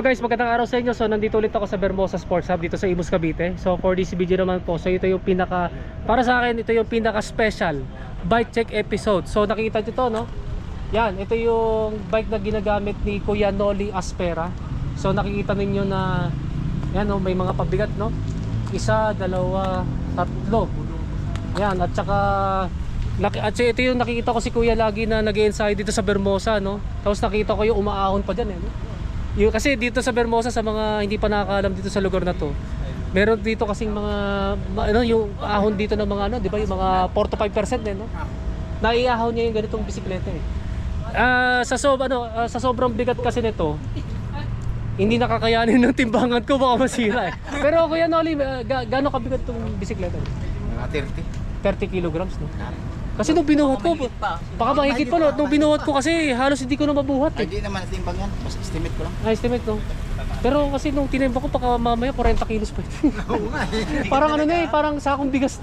Hello guys, magandang araw sa inyo. So nandito ulit ako sa Bermosa Sports Hub dito sa Imus Cavite. So for this video naman po, so ito yung pinaka para sa akin ito yung pinaka special bike check episode. So nakikita niyo to, no? Yan, ito yung bike na ginagamit ni Kuya Noli Aspera. So nakikita ninyo na yan no, may mga pabigat, no? Isa, dalawa, tatlo. Yan, at saka at ito yung nakikita ko si Kuya lagi na nag-ensayo dito sa Bermosa, no? Tapos nakita ko yung umaahon pa dyan, eh, no? Yung, kasi dito sa Bermosa, sa mga hindi pa nakakaalam dito sa lugar na to, meron dito kasing mga, ano, yung ahon dito ng mga, ano, di ba, yung mga 4 to 5% eh, no? Naiahon niya yung ganitong bisikleta, eh. Ah, sa sob ano, ah, sa sobrang bigat kasi nito, hindi nakakayanin ng timbangan ko baka masira eh. Pero Kuya Noli, uh, ga- gaano kabigat tong bisikleta? Mga 30. 30 kilograms, no? Kasi nung binuhat ko, baka mahigit pa, no? Nung binuhat ko kasi halos hindi ko na mabuhat eh. di naman timbang yan. Mas estimate ko lang. Ah, estimate, no? Pero kasi nung tinimba ko, baka mamaya 40 kilos pa. Oo nga eh. parang ano na eh, parang sakong bigas.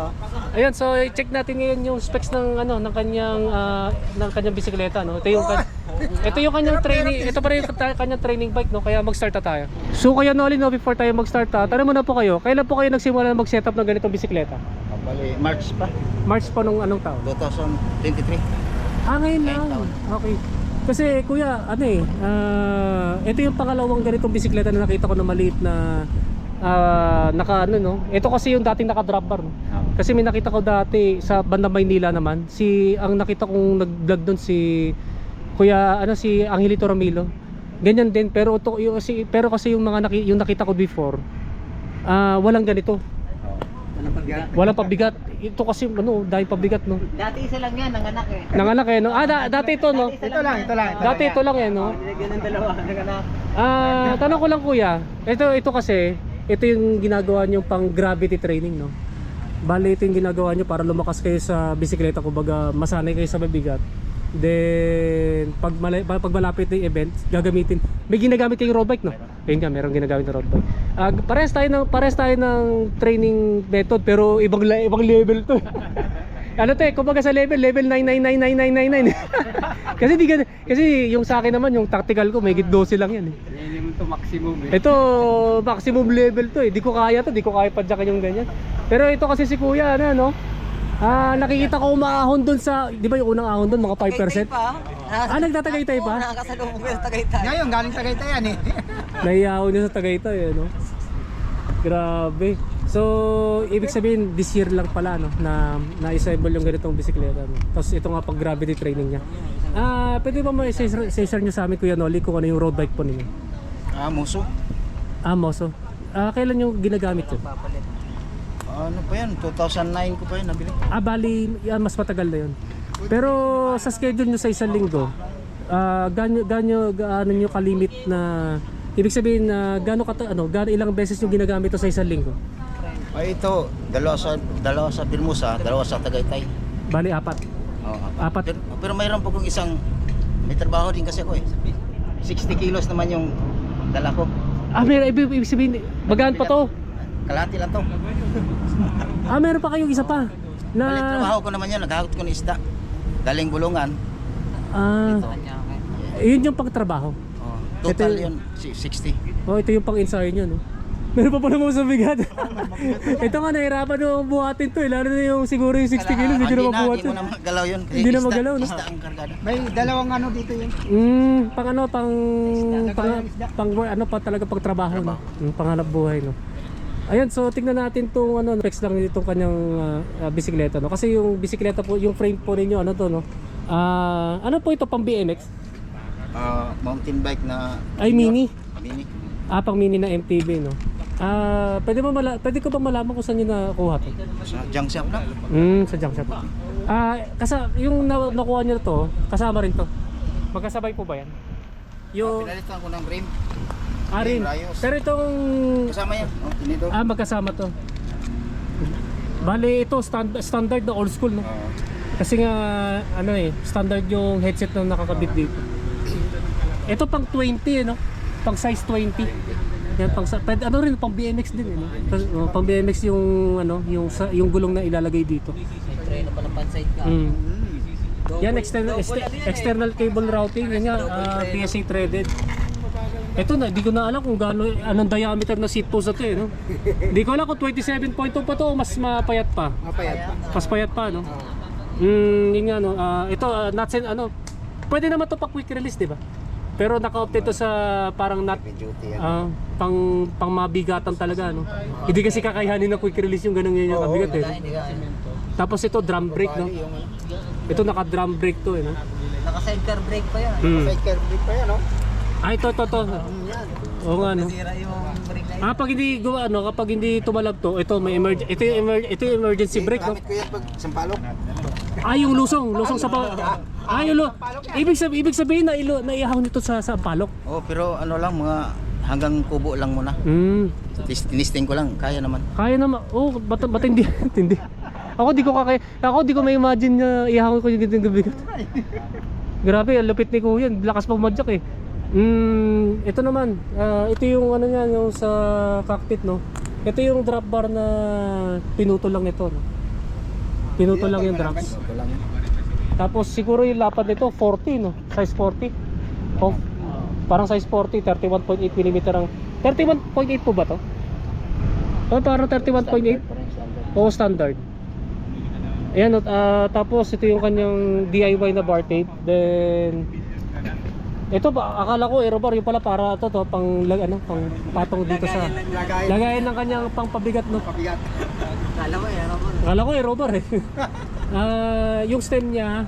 Ayan, so check natin ngayon yung specs ng ano ng kanyang ah, ng kanyang bisikleta, no. Ito yung kan- ito yung kanyang training, ito pa rin yung ta- kanyang training bike, no. Kaya mag-start na tayo. So kaya Noli, no, before tayo mag-start, ha, tanong muna po kayo, kailan po kayo nagsimula na mag-setup ng ganitong bisikleta? Bali, March pa. March pa nung anong taon? 2023. Ah, ngayon lang. Taon. Okay. Kasi kuya, ano eh, ah, ito yung pangalawang ganitong bisikleta na nakita ko na maliit na ah, naka ano no. Ito kasi yung dating naka drop bar no. Kasi may nakita ko dati sa banda Maynila naman, si ang nakita kong nag-vlog doon si Kuya ano si Angelito Ramilo. Ganyan din pero ito yung si pero kasi yung mga naki, yung nakita ko before ah walang ganito. Walang pagbigat. Walang pabigat. Ito kasi ano, dahil pabigat no. Dati isa lang yan, nanganak eh. Nanganak eh no. Ah, da- dati ito no. Ito lang, ito lang. Dati ito lang eh no. Nilagyan ng dalawa, nanganak. Ah, tanong ko lang kuya. Ito ito kasi ito yung ginagawa niyo pang gravity training no. Bali ito yung ginagawa niyo para lumakas kayo sa bisikleta kumbaga masanay kayo sa mabigat. Then pag, mala- pag malapit ng event, gagamitin. May ginagamit kayong road bike no. Ayun nga, meron ginagamit na road bike. Ah, parehas tayo ng parehas tayo ng training method pero ibang ibang level to. ano to eh, kumbaga sa level, level 9999999. kasi di kasi yung sa akin naman, yung tactical ko, may 12 lang yan eh. Yan to maximum eh. Ito, maximum level to eh. Di ko kaya to, di ko kaya padyakan yung ganyan. Pero ito kasi si kuya, ano, no? Ah, nakikita ko umaahon doon sa, di ba yung unang ahon doon, mga 5%? pa? Ah, nagtatagaytay pa? Nakakasalubong ko sa Tagaytay. Ngayon, galing Tagaytay yan eh. Naiahon niya sa Tagaytay, eh, no? Grabe. So, ibig sabihin, this year lang pala, no? Na na-assemble yung ganitong bisikleta, no? Tapos ito nga pag gravity training niya. Ah, pwede ba ma-share niyo sa amin, Kuya Noli, kung ano yung road bike po ninyo? Ah, muso. Ah, Moso. Ah, kailan yung ginagamit yun? Ano pa yan? 2009 ko pa yan nabili. Ah, bali, yan, mas matagal na yun. Pero sa schedule nyo sa isang linggo, ah ganyo, ganyo, gaano nyo kalimit na, ibig sabihin na gaano, kata, ano, gaano ilang beses nyo ginagamit to sa isang linggo? Ay, ito. Dalawa sa, dalawa sa Birmusa, dalawa sa Tagaytay. Bali, apat. Oo, Apat. Pero, pero mayroon pa kong isang, may trabaho din kasi ako eh. 60 kilos naman yung dala ko. Ah, meron, ibig, ibig sabihin, magaan pa to. Kalahati lang to. Ah, meron pa kayong isa pa. Na, Balik trabaho ko naman yun, naghahakot ko ng isda. Galing bulungan. ah, yun yung pagtrabaho. Oh, total Ito- yun, si- 60. Oh, ito yung pang-ensayo nyo, no? Meron pa pala mo sa bigat. ito nga, nahirapan nung buhatin to eh. Lalo na yung siguro yung 60 kilos, hindi na mabuhat hindi mo na magalaw yun. Kasi Hindi na isda- magalaw, no? Isda ang kargada. May dalawang ano dito yun. Mm, pang ano, pang pang, pang ano pa talaga pag trabaho, no? Mm, panghanap buhay, no. Ayan, so tingnan natin tong ano, specs lang nitong kanyang ah, ah, bisikleta, no. Kasi yung bisikleta po, yung frame po ninyo, ano to, no. Ah, ano po ito pang BMX? Ah, mountain bike na Ay, mini. mini. Ah, pang mini na MTB, no. Ah, pwede mo mala pwede ko ba malaman kung saan niyo nakuha to? Sa junk shop na. Hmm, sa junk shop. Ah, kasa yung na, nakuha niyo to, kasama rin to. Magkasabay po ba yan? Yung Pinalitan ko ng frame. Ah, rin. Rayos. Pero itong Kasama yan. Oh, tinidor. Ah, magkasama to. Bali, ito stand, standard na old school, no? Oo. Kasi nga, ano eh, standard yung headset na nakakabit dito. Ito pang 20, eh, no? pang size 20. Yan pang sa- pwede, ano rin pang BMX din eh. no? Tas- oh, pang BMX yung ano, yung sa, yung gulong na ilalagay dito. Try na pala panside ka. Mm. Yan external este- external cable routing, yan nga ah, PSA threaded. Ito na, di ko na alam kung gaano anong diameter na seat post na to eh, no. Di ko alam kung 27.2 pa to o mas mapayat pa. Mapayat pa. Mas payat pa, no? Mm, yun nga, no. Ah, ito, uh, not sen- ano, pwede naman to pa quick release, di ba? Pero naka-opt ito sa parang not, Duty yan. ah, pang, pang mabigatan talaga, no? Hindi kasi kakayanin na quick release yung ganun yan yung kabigat, eh. no? Hindi. Tapos ito, drum brake, no? Ito, naka-drum brake to, eh, no? Naka-sidecar brake pa yan. Mm. Sidecar brake pa yan, no? Ah, ito, ito, ito. Oo nga, no? Sira yung brake na Ah, pag hindi gawa, ano, kapag hindi tumalab to, ito may emerg ito yung emer ito yung emergency brake, no? Gamit ko yan pag sampalok. Ah, yung lusong, lusong sa pa. Ah, yung lu- ibig sabihin, ibig sabihin na ilo na ihaw nito sa sa palok. Oh, pero ano lang mga hanggang kubo lang muna. Hmm. Tis- Tinisting ko lang, kaya naman. Kaya naman. Oh, bat matindi, tindi. Ako di ko kakaya, ako di ko ma-imagine na ihawin ko yung ganitong gabigat. Grabe, ang lupit ni Kuya, lakas pa madyak eh. Hmm, ito naman, ah, ito yung ano niya, yung sa cockpit no. Ito yung drop bar na pinutol lang nito no. Pinutol lang yung drops. Tapos siguro yung lapad nito 40 no, size 40. Oh, parang size 40, 31.8 mm ang 31.8 po ba to? Oh, parang 31.8. Oo, standard. Ayan, ah, tapos ito yung kanyang DIY na bar tape. Then ito ba akala ko aerobar yung pala para to to pang lag, ano pang patong dito sa Lagay. lagayan ng kanyang pangpabigat no. Pabigat. Kala mo yan ako. Akala ko aerobar eh. Ah, yung stem niya,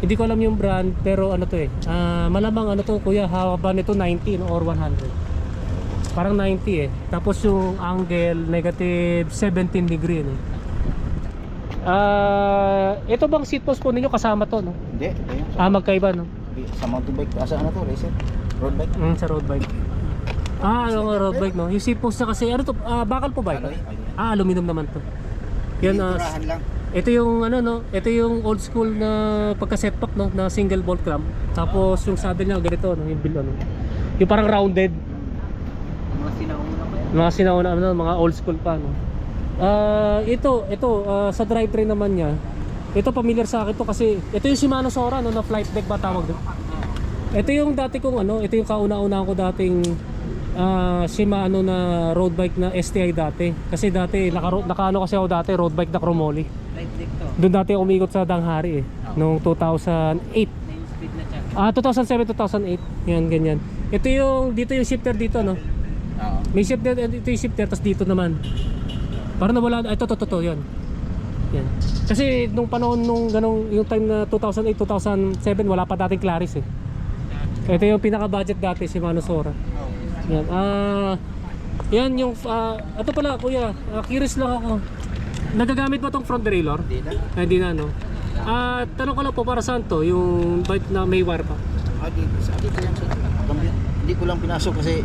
hindi ko alam yung brand pero ano to eh. Ah, malamang ano to kuya, haba nito 90 no, or 100. Parang 90 eh. Tapos yung angle negative 17 degree no. Ah, ito bang seat post po ninyo kasama to no? Hindi. Ah, magkaiba no. Sa mountain bike, asa ano to, racer? Road bike? Mm, sa road bike. Ah, ano nga road bike no. Yung seat post na kasi ano to, ah, bakal po ba ito? Alloy, alloy. Ah, aluminum naman to. Yan ah, Turahan lang. Ito yung ano no, ito yung old school na pagka setback no, na single bolt clamp. Tapos yung saddle niya ganito no, yung bil ano. Yung parang rounded, Mga sinauna pa yan. mga sinauna ano, mga old school pa no. Ah, ito, ito ah, sa drivetrain naman niya. Ito familiar sa akin to kasi ito yung Shimano Sora no, na flight deck ba tawag doon. Ito yung dati kong ano, ito yung kauna-una ko dating ah Shimano na road bike na STI dati. Kasi dati naka nakaano kasi ako dati road bike na Chromoly. Light deck to. Doon dati umikot sa Danghari eh. Noong 2008. Na yung speed na siya. Ah, 2007, 2008. Yan, ganyan. Ito yung, dito yung shifter dito, no? Oo. May shifter, ito yung shifter, tapos dito naman. Parang nawala, ah, ito, ito, ito, ito, yan. Yan. Kasi nung panahon nung ganong, yung time na 2008, 2007, wala pa dating Claris eh. Ito yung pinaka-budget dati, si Mano Sora. Yan. Ah, yan yung, ah, ito pala, kuya, ah, curious lang ako. Nagagamit ba tong front derailleur? Hindi na. Ah, Hindi na, no? Ah, tanong ko lang po para saan to? Yung bike na may wire pa? Ah, dito, sa dito yan sa. Hindi ko lang pinasok kasi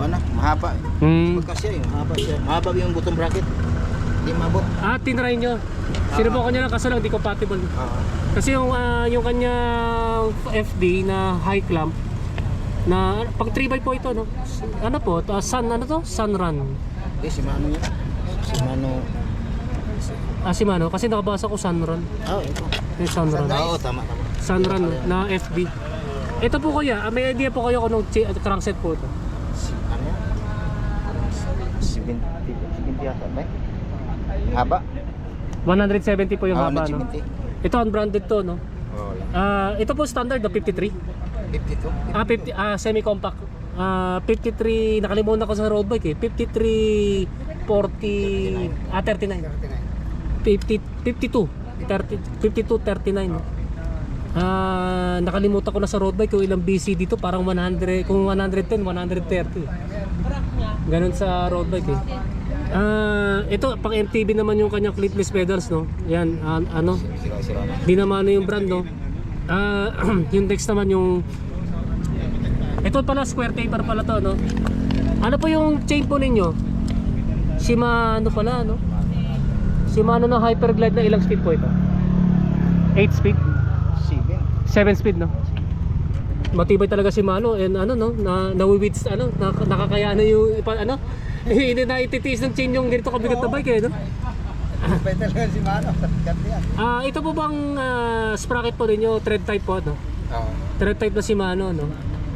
ano, mahaba. Hmm. Pagkasya eh, mahaba siya. Mahaba yung bottom bracket. Hindi mabot. Ah, tinry nyo. Sinubukan nyo lang kaso lang di compatible. Oo. Kasi yung, ah, yung kanyang FD na high clamp na pag 3x po ito no. Ano po? Uh, sun ano to? Sunrun. Hindi, si Mano yan. Si Mano. Ah, si Mano kasi nakabasa ko Sunrun. Ah, ito. Yung Sunrun. Oo, tama, tama. Sunrun no, na FB. Ito po kuya, ah, may idea po kayo kung anong chi- crankset po ito. Si, ano yan? Parang 70, 70 yata ba? Haba? 170 po yung Oo, haba no. 70. Ito unbranded to no. Oo, yan. Ah, ito po standard na 53. 52. Ah, 50, ah, semi-compact. Ah, 53, nakalimutan ko sa road bike eh. 53, 40, ah, 39. 50, 52, 30, 52, 39. no? Ah, nakalimutan ko na sa road bike kung ilang BC dito, parang 100, kung 110, 130. Ganun sa road bike eh. Ah, ito pang MTB naman yung kanyang clipless pedals no. Yan, ah, ano, Sira-sira na. di naman yung brand no. Ah, yung next naman yung ito pala square taper pala to no. Ano po yung chain po ninyo? Shimano pala no. Shimano na Hyperglide na ilang speed po ito? 8 speed, 7. 7 speed no. matibay talaga si Mano and ano no, na nawiwits ano, na, nakakayanan yung ipa, ano, hindi na ititiis ng chain yung ganito kabigat na bike eh, no? Pwede talaga si Mano. Gat yan. Ah, ito po bang ah, sprocket po ninyo, thread type po, no? Oo. Thread type na Shimano, no?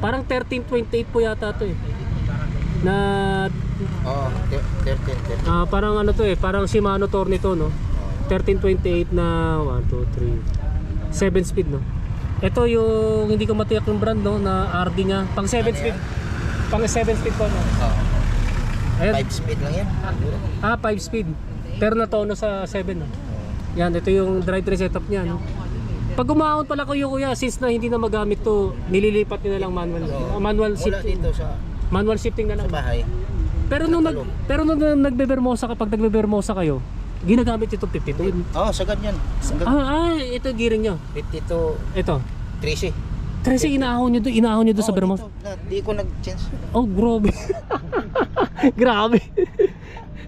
Parang 1328 po yata to eh. Na Oo. 13, 13. ah, parang ano to eh, parang Shimano Tour nito, no? 1328 na 1 2 3 7 speed, no? Ito yung hindi ko matiyak yung brand, no, na RD niya. Pang 7 speed. Pang 7 speed po, no? Oo. Ayan. 5 speed lang yan. Ah, 5 speed. Pero natono sa 7, no? Yan, ito yung drivetrain setup niya, no? Pag umahon pala kayo kuya, since na hindi na magamit to, nililipat nyo na lang manual. Oo. manual Wala shifting. dito sa Manual shifting na sa lang. bahay. Pero nung nag pero nung nagbe-bermosa kapag nagbe-bermosa kayo, ginagamit ito 52. Oo, sagad yan. Hanggang Ah, ah, ito gearing nyo. 52, Ito. 13. Kasi inahon nyo doon, inahon nyo doon sa Oo, bermosa. dito, na- Di ko nag-change. Oh, grabe. grabe.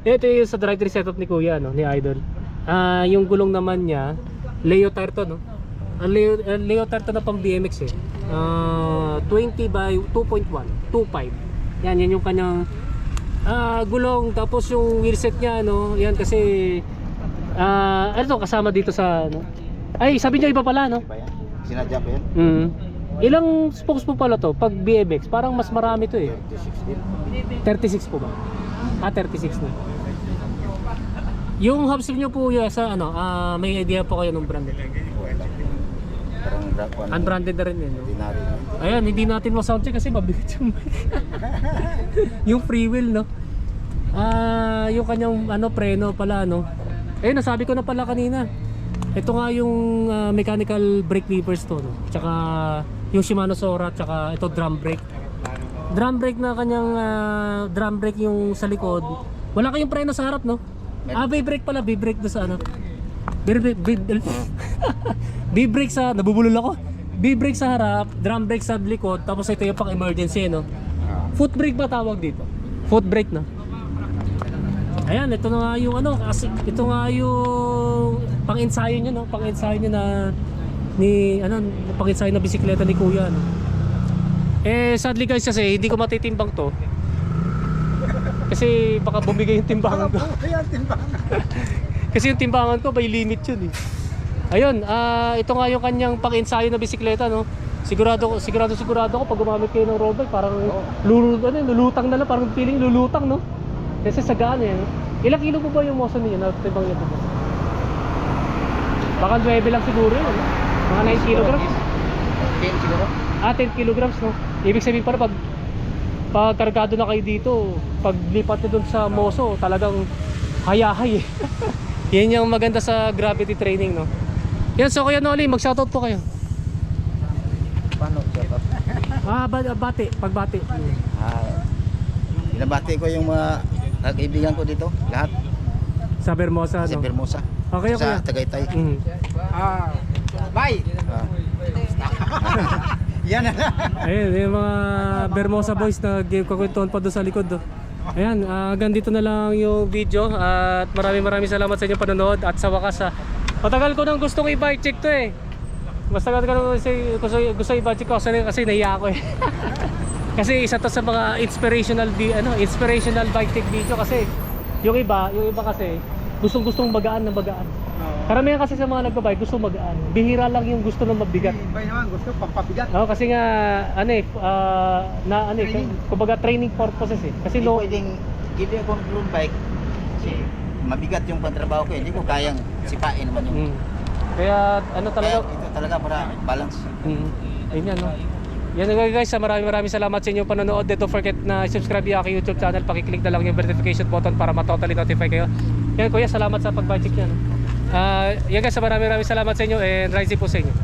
ito yung sa drive setup ni Kuya, no, ni Idol. Ah, yung gulong naman niya, Leo tire to, no? Ang Leo, ang Leo tire to na pang BMX eh. Ah, 20 by 2.1, 2.5. Yan, yan yung kanyang ah, gulong tapos yung wheelset niya, no. Yan kasi ah, ano to kasama dito sa ano. Ay, sabi niyo iba pala, no? Sinadya ko yan? Mm. Ilang spokes po pala to pag BMX? Parang mas marami to eh. 36 din. 36 po ba? Ah, 36 na. Yung hub seal nyo po ya sa ano, ah, may idea po kayo ng brand nito. Parang rap. Unbranded na rin yun. No? Ayan, hindi natin ma-soundcheck kasi mabigat yung mic. yung free no? Ah, yung kanyang ano preno pala, no? Eh, nasabi ko na pala kanina. Ito nga yung ah, mechanical brake levers to, no? Tsaka yung Shimano Sora, tsaka ito drum brake. Drum brake na kanyang ah, drum brake yung sa likod. Wala kayong preno sa harap, no? Ah, B-brake pala, B-brake doon sa ano. B-brake, sa, nabubulol ako. B-brake sa harap, drum brake sa likod, tapos ito yung pang emergency, no? Foot brake ba tawag dito? Foot brake, no? Ayan, ito na nga yung ano, kasi ito nga yung pang-ensayo nyo, no? Pang-ensayo nyo na ni, ano, pang-ensayo na bisikleta ni Kuya, no? Eh, sadly guys kasi, hindi ko matitimbang to. Kasi baka bumigay yung timbangan ko. Ayan, timbangan. Kasi yung timbangan ko may limit yun eh. Ayun, ah ito nga yung kanyang pang-ensayo na bisikleta no. Sigurado ko, sigurado sigurado ko pag gumamit kayo ng road bike parang lulu, ano, lulutang na lang, parang feeling lulutang no. Kasi sa gaan eh. no? Ilang kilo po ba yung motion niyo na timbang niyo po? Baka 9 lang siguro yun. no? Mga 9 kilograms. 10 siguro. Ah, 10 kilograms no. Ibig sabihin para pag pag kargado na kayo dito, pag lipat nyo dun sa Moso, talagang hayahay eh. Yan yung maganda sa gravity training no. Yan, so Kuya Noli, mag-shoutout po kayo. Paano? Shut up. Ah, ba bati, pagbati. Ah, binabati ko yung mga kaibigan ko dito. Lahat. Sa Bermosa, Sa no? Bermosa. Okay, Sa okay. Tagaytay. Mm. Ah, bye. Ah. Yan na. Ayun, yung mga Bermosa boys na kukwentuhan pa doon sa likod. Do. Ayan, ah, hanggang dito na lang yung video at maraming maraming salamat sa inyong panonood at sa wakas ha. Matagal ko nang gustong i-bike check to eh. Basta ko nang gusto, gusto, gusto i-bike check ko kasi, kasi nahiya ako eh. kasi isa to sa mga inspirational di, ano, inspirational bike check video kasi yung iba, yung iba kasi gustong gustong magaan na magaan. Karamihan kasi sa mga nagbabike gusto magaan. Bihira lang yung gusto ng mabigat. Bay naman, gusto pampabigat. Oo, kasi nga ano eh ah, na ano eh, Training. kumbaga training purposes eh. Kasi Hindi no pwedeng, hindi ako road bike. Kasi mabigat yung pantrabaho ko. eh. Hindi ko kayang sipain naman yung... Mm. Kaya ano talaga Kaya ito talaga para balance. mm. Ayun yan no. Yan nga guys, ah, maraming maraming salamat sa inyong panonood. Don't forget na subscribe yung aking YouTube channel. Pakiclick na lang yung notification button para ma-totally notify kayo. Yan kuya, salamat sa pag-check niya. No? Ah, yan guys, maraming maraming salamat sa inyo and rise po sa inyo.